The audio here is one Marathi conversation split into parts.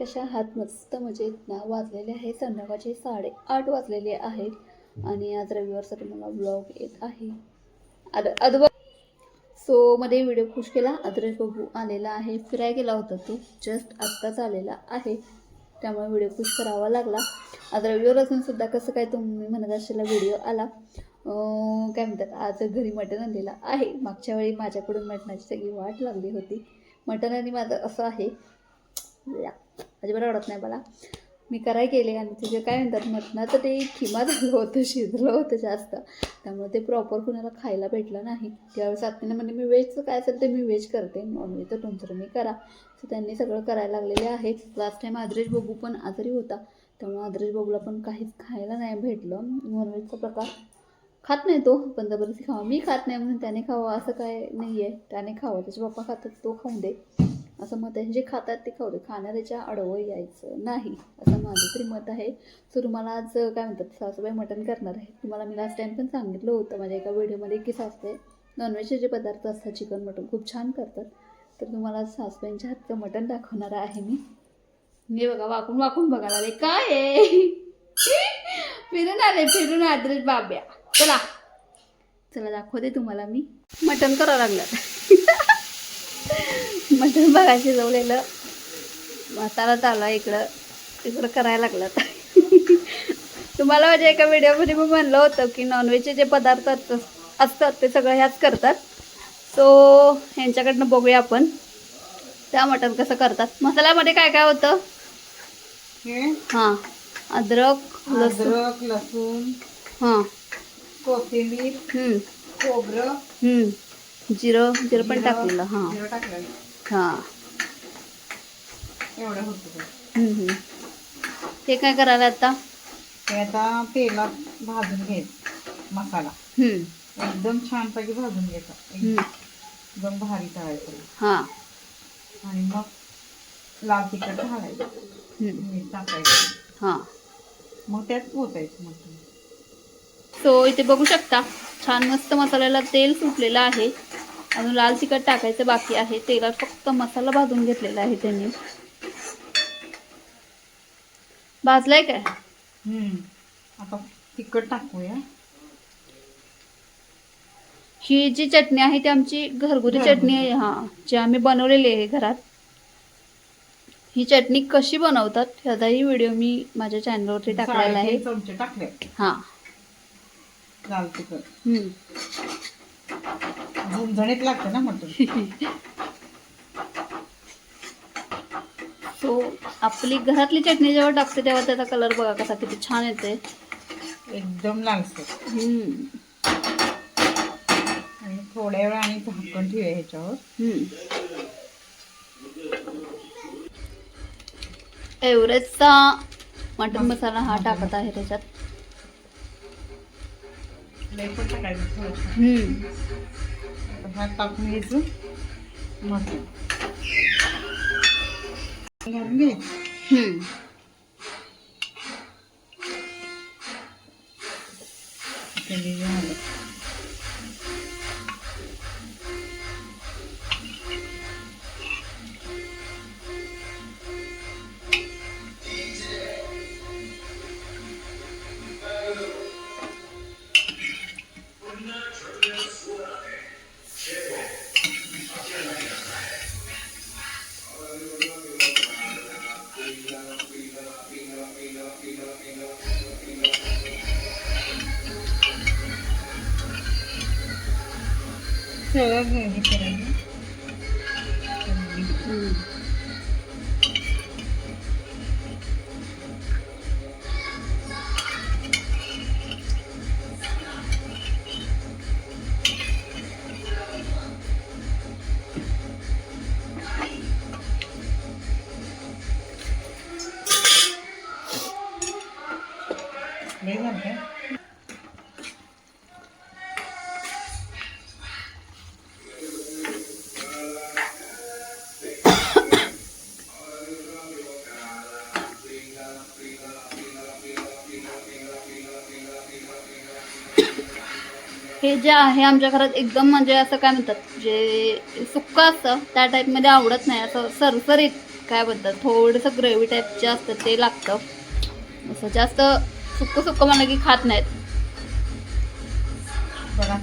कशा हात मस्त मजेत ना वाजलेले आहे संध्याकाळचे साडे आठ वाजलेले आहेत आणि आज रविवारसाठी मला ब्लॉग येत आहे. अद अदब सो मध्ये व्हिडिओ खुश केला अद्रक बघू आलेला आहे फिराय गेला होता तो जस्ट आत्ताच आलेला आहे. त्यामुळे व्हिडिओ खुश करावा लागला. आज रविवार असून सुद्धा कसं काय तुम्ही म्हणत असेल व्हिडिओ आला काय म्हणतात आज घरी मटण आणलेलं आहे. मागच्या वेळी माझ्याकडून मटणाची सगळी वाट लागली होती. मटण आणि माझं असं आहे अजिबात आवडत नाही मला. मी कराय केले आणि तिचे काय म्हणतात मटणाचं ते खिमा झालं होतं शिजलं होतं जास्त. त्यामुळे ते प्रॉपर कुणाला खायला भेटलं नाही. त्यावेळेस आत्तीनं म्हणजे मी व्हेजचं काय असेल ते मी व्हेज करते. नॉनव्हेजचं तुमचं मी करा. सो त्यांनी सगळं करायला लागलेले आहे. लास्ट टाईम आदरेश बघू पण आजारी होता. त्यामुळे आदरेश बघूला पण काहीच खायला नाही भेटलं. नॉनव्हेजचा प्रकार खात नाही तो. पण जबरदस्ती खावा. मी खात नाही म्हणून त्याने खावं असं काय नाही आहे त्याने खावं. त्याचे पप्पा खातात तो खाऊन दे. असं मत आहे. जे खातात ते खाऊ दे. खाणाऱ्याच्या अडवं यायचं नाही असं माझं तरी मत आहे. सो तुम्हाला आज काय म्हणतात सासूबाई मटण करणार आहे तुम्हाला मी लास्ट टाईम पण सांगितलं होतं माझ्या एका व्हिडिओमध्ये की सासूबाई नॉनव्हेजचे जे पदार्थ असतात चिकन मटण खूप छान करतात. तर तुम्हाला सासूबाईंच्या हातचं मटण दाखवणार आहे मी. हे बघा वाकून वाकून बघा लागले काय आहे? फिरून आले फिरून आदरेश बाब्या. चला. चला दाखवते तुम्हाला मी. मटण करावं लागलं मटण बघा शिजवलेलं. मसाला चालू आहे इकडं. इकडं करायला लागलं तुम्हाला माझ्या एका व्हिडिओमध्ये मी म्हणलं होतं की नॉनव्हेजचे जे पदार्थ असत- असतात ते सगळं ह्याच करतात. सो ह्यांच्याकडनं बघूया आपण. त्या मटण कसं करतात. मसाल्यामध्ये काय काय होतं? हे? हां. अद्रक लसूण. अद्रक लसूण. हां. कोथिंबीर. खोबरं. जिरं जिरं पण टाकलेलं. हां. हां. एवढं होतं ते. हम्म, काय करायला आता? ते आता तेलात भाजून घ्यायचं मसाला. हम्म, एकदम छानपैकी भाजून घ्यायचा हम्म. एकदम भारी तळायचं. हां. आणि मग लाल तिखट घालायचं. हम्म, मीठ टाकायचं. हां. मग त्यात पोचायचं मग. सो इथे बघू शकता छान मस्त मसाल्याला तेल सुटलेलं आहे. अजून लाल तिखट टाकायचं बाकी आहे. तेलात फक्त मसाला भाजून घेतलेला आहे त्यांनी. भाजलाय काय. आता तिखट टाकूया. ही जी चटणी आहे ती आमची घरगुती. चटणी आहे हां. जी आम्ही बनवलेली आहे घरात. ही चटणी कशी बनवतात ह्याचाही व्हिडिओ मी माझ्या चॅनलवरती टाकलेला आहे. हां. लाल तिखट. झणझणीत लागतं ना मटण सो आपली घरातली चटणी जेव्हा टाकते तेव्हा त्याचा कलर बघा कसा किती छान येते एकदम लालसर. आणि थोड्या वेळ आणि झाकण ठेवूया ह्याच्यावर. हम्म. एव्हरेजचा मटन मसाला हा टाकत आहे त्याच्यात. ह्यात टाकून घ्यायचं. मटण घालून घ्यायचं झालं. सगळं हे करायचं हम्म. हे जे आहे आमच्या घरात एकदम म्हणजे असं काय म्हणतात जे सुक्क असतं त्या टाईपमध्ये आवडत नाही. असं सरसरीत काय बोलतात थोडंसं ग्रेव्ही टाईप जे असतं ते लागतं. असं जास्त सुक्क सुक्क म्हणलं की खात नाहीत. बघा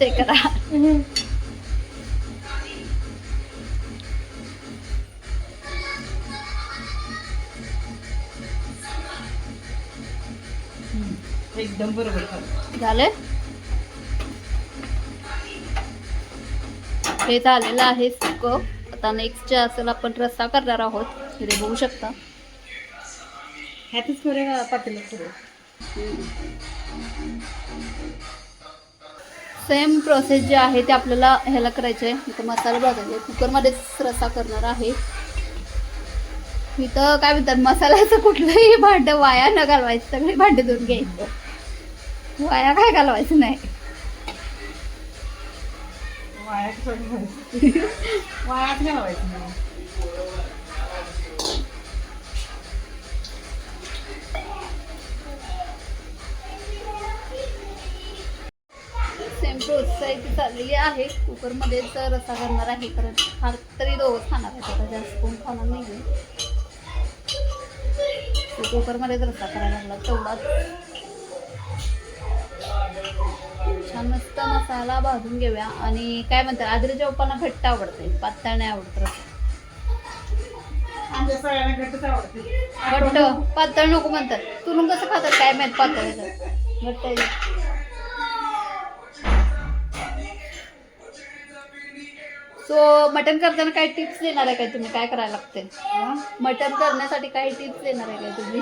हे करा. एकदम बरोबर. झाले? हे झालेलं आहे सुक. आता नेक्स्ट जे असेल आपण रस्सा करणार आहोत इथे बघू शकता. ह्यातच पातेलं सेम प्रोसेस जे आहे ते आपल्याला ह्याला करायचं आहे इथं मसाला भाजायचा कुकरमध्येच रस्सा करणार आहे. इथं काय म्हणतात मसाल्याचं कुठलंही भांडं वाया न घालवायचं. सगळे भांडे धुवून घ्यायचं. वाया काय घालवायचं नाही वायात घालायचं. वायात घालवायचं नाही. सेम प्रोसेस आहे ती चाललेली आहे कुकरमध्येच रस्सा करणार आहे कारण फार तरी दोघंच खाणार आहे आता जास्त कोण खाणार नाही कुकरमध्येच रस्सा करायला लागला तेवढाच छान मस्त मसाला भाजून घेऊया. आणि काय म्हणतात आदरीच्या पप्पांना घट्ट आवडते पातळ नाही आवडत घट्ट? पातळ नको म्हणतात. तुरून कसं खातात? काय माहीत पातळ घट्ट. सो मटन करताना काही टिप्स देणार आहे काय तुम्ही? काय करायला लागते मटन करण्यासाठी काही टिप्स देणार आहे काय तुम्ही?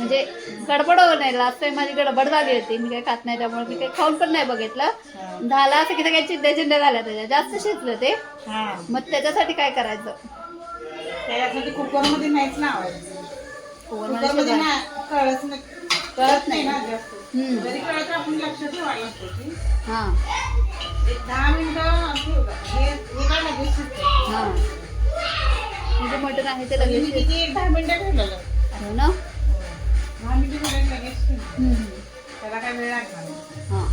म्हणजे गडबड होऊ नाही लास्ट टाइम माझी गडबड झाली होती. मी काही खात नाही त्यामुळे मी काही खाऊन पण नाही बघितलं. हा. झालं असं की काही चिंध्या चिंध्या झाल्या त्याच्या जास्त शिजलं ते. हा. मग त्याच्यासाठी काय करायचं? कुकरमध्ये नाहीच लावायचं. कुकरमध्ये ना कळत नाही. कळत नाही ना जास्त हम्म. जरी कळत तर आपण लक्ष ठेवायला लागतं की हां. एक दहा मिनिटं ठेवू का? हे हे काय लगेच शिजतं. हां. म्हणजे मटण आहे ते तरी मी लगेच किती एक दहा मिनिटं ठेवलेलं. आहे ना? त्याला काय वेळ लागणार हां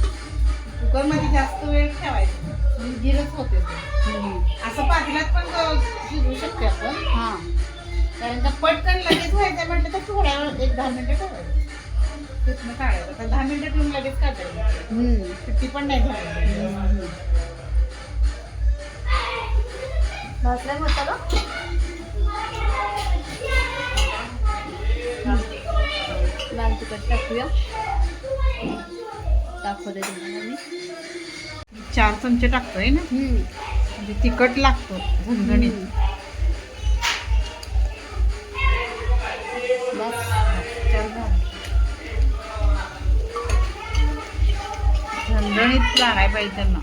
कुकरमध्ये जास्त वेळ ठेवायचा गिरच होते असं पातेल्यात पण क- शिजवू शकते आपण हां कारण का पटकन लगेच व्हायचं म्हटलं तर थोड्या वेळ एक दहा मिनिटं ठेवायचं तिथनं काढायचं तर दहा मिनिटं ठेवून लगेच काढायचं सुट्टी पण नाही झाली भाजल्या होतं का तिखट टाकूया. दाखवते तुम्हाला मी. चार चमचे टाकतोय ना. म्हणजे तिखट लागतो झणझणीत. झणझणीत लागाय पाहिजे त्यांना.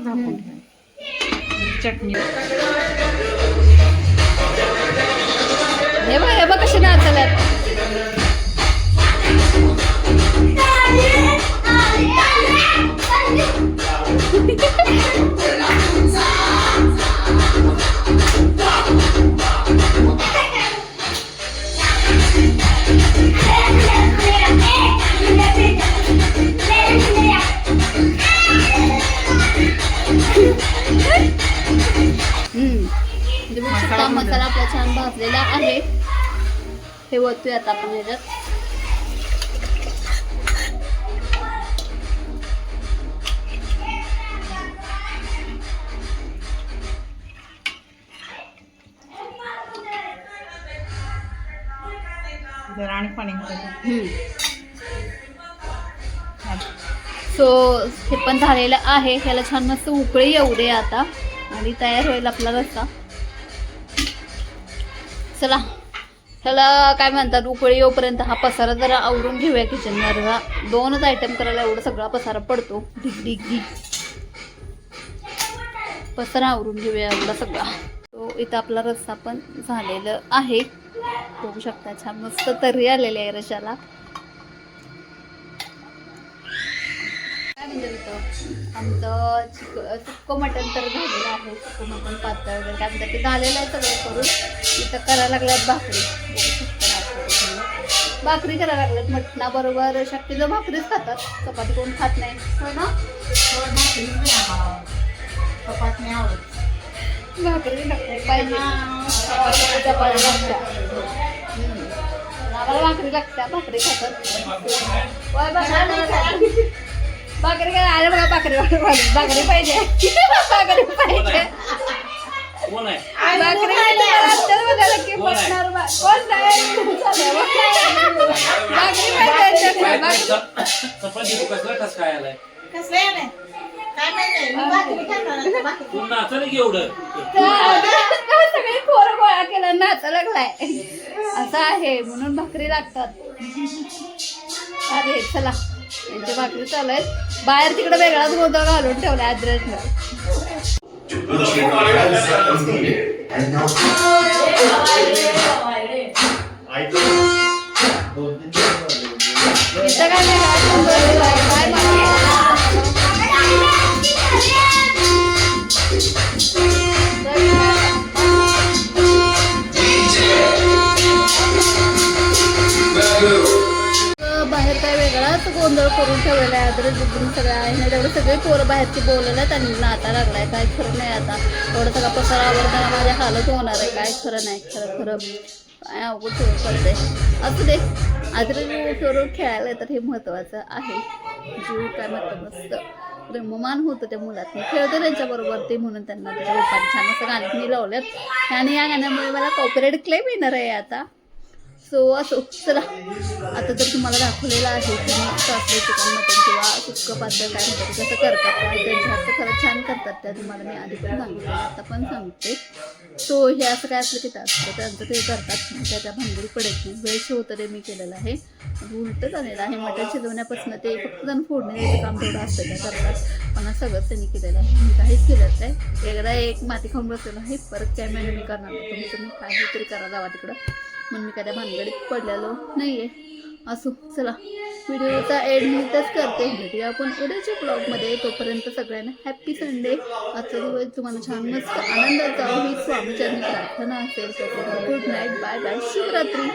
झाकून. चटणी. हे बघ हे बघ कशी नाचल्यात. भाजलेला आहे. हे ओतूया आता आपण ह्याच्यात आणि पाणी सो हे पण झालेलं आहे. ह्याला छान मस्त उकळी येऊ दे आता. आणि तयार होईल आपला रस्सा. चला. चला काय म्हणतात उकळी येऊपर्यंत हा पसारा जरा आवरून घेऊया किचनवर जरा दोनच आयटम करायला एवढा सगळा पसारा पडतो. ढिग ढिग ढिग. पसारा आवरून घेऊया एवढा सगळा. तो इथं आपला रस्सा पण झालेलं आहे. बघू शकता छान मस्त तर्री आलेली आहे रशाला काय म्हणजे होतं आमचं चिक सुक्क मटण तर झालेलं आहे. सुक्क मटण पातळ वगैरे काय म्हणतात ते झालेलं आहे सगळं करून. इथं करायला लागल्यात भाकरी. भाकरी करायला लागल्यात. मटणाबरोबर शक्यतो भाकरीच खातात. चपाती कोण खात नाही. हो ना? चपात नाही आवडत भाकरी लागते पाहिजे. चपाती लागतात भाकरी लागत्या. भाकरी खातात. भाकरी काय आलं बघा भाकरी भाकरी पाहिजे. भाकरी पाहिजे. कोण आहे? भाकरी पाहिजे? बसणार कोण. भाकरी चपाती कसला काय आलाय? काय माहिती नाचायला की एवढं? सगळे पोरं गोळा केला नाचा लागलाय. असं आहे म्हणून भाकरी लागतात. अरे चला. यांच्या भाकरी चालू आहेत. बाहेर तिकडे वेगळाच गोंधळ घालून ठेवला ऍड्रेसला सगळं करून ठेवलेलं आहे अद्रक बिद्रून सगळं आहे. ना तेवढं सगळे पोरं बाहेरची बोलवल्यात आणि नाता लागलाय. काय खरं नाही आता. एवढं सगळा पसारा आवडताना माझ्या हालत होणार आहे. काय खरं नाही खरं खरं काय अवघड सगळं करते असू दे. अद्रक फिरून खेळायला तर हे महत्वाचं आहे. जीव काय म्हटलं नसतं प्रेममान होतं त्या मुलात. खेळतो त्यांच्याबरोबर ते म्हणून त्यांना त्याच्या पप्पाने छान असं गाण्यात मी लावल्यात. आणि या गाण्यामुळे मला कॉपरेट क्लेम येणार आहे आता. सो असो चला आता तर तुम्हाला दाखवलेलं आहे की सासरे चिकन मटन किंवा सुक्क पातळ काय म्हणतात ते कसं करतात त्या त्यांच्या हातचं खरंच छान करतात त्या तुम्हाला मी आधी पण सांगितलं आता पण सांगते. सो हे असं काय असलं की असतं त्यांचं ते करतात त्याच्या भांगडी पडत नाही. वेळशी होतं ते मी केलेलं आहे. उलटं झालेलं आहे मटण शिजवण्यापासून ते फक्त जण फोडणी द्यायचं काम तेवढं असतं त्या करतात. पण सगळंच त्यांनी केलेलं आहे. मी काहीच केलं नाही. एकदा एक माती खाऊन बसलेलं आहे परत कॅमेरा मी करणार नाही. तुमचं मी काहीतरी करा जावा तिकडं. म्हणून मी काय त्या भानगडीत पडलेलो नाहीये. असो चला. व्हिडिओचा एड मी इथंच करते. भेटूया आपण उद्याच्या ब्लॉगमध्ये तोपर्यंत सगळ्यांना हॅप्पी संडे आजचा दिवस तुम्हाला छान मस्त आनंदाचा ही स्वामीचरणी प्रार्थना असेल. गुड नाईट बाय बाय शुभरात्री.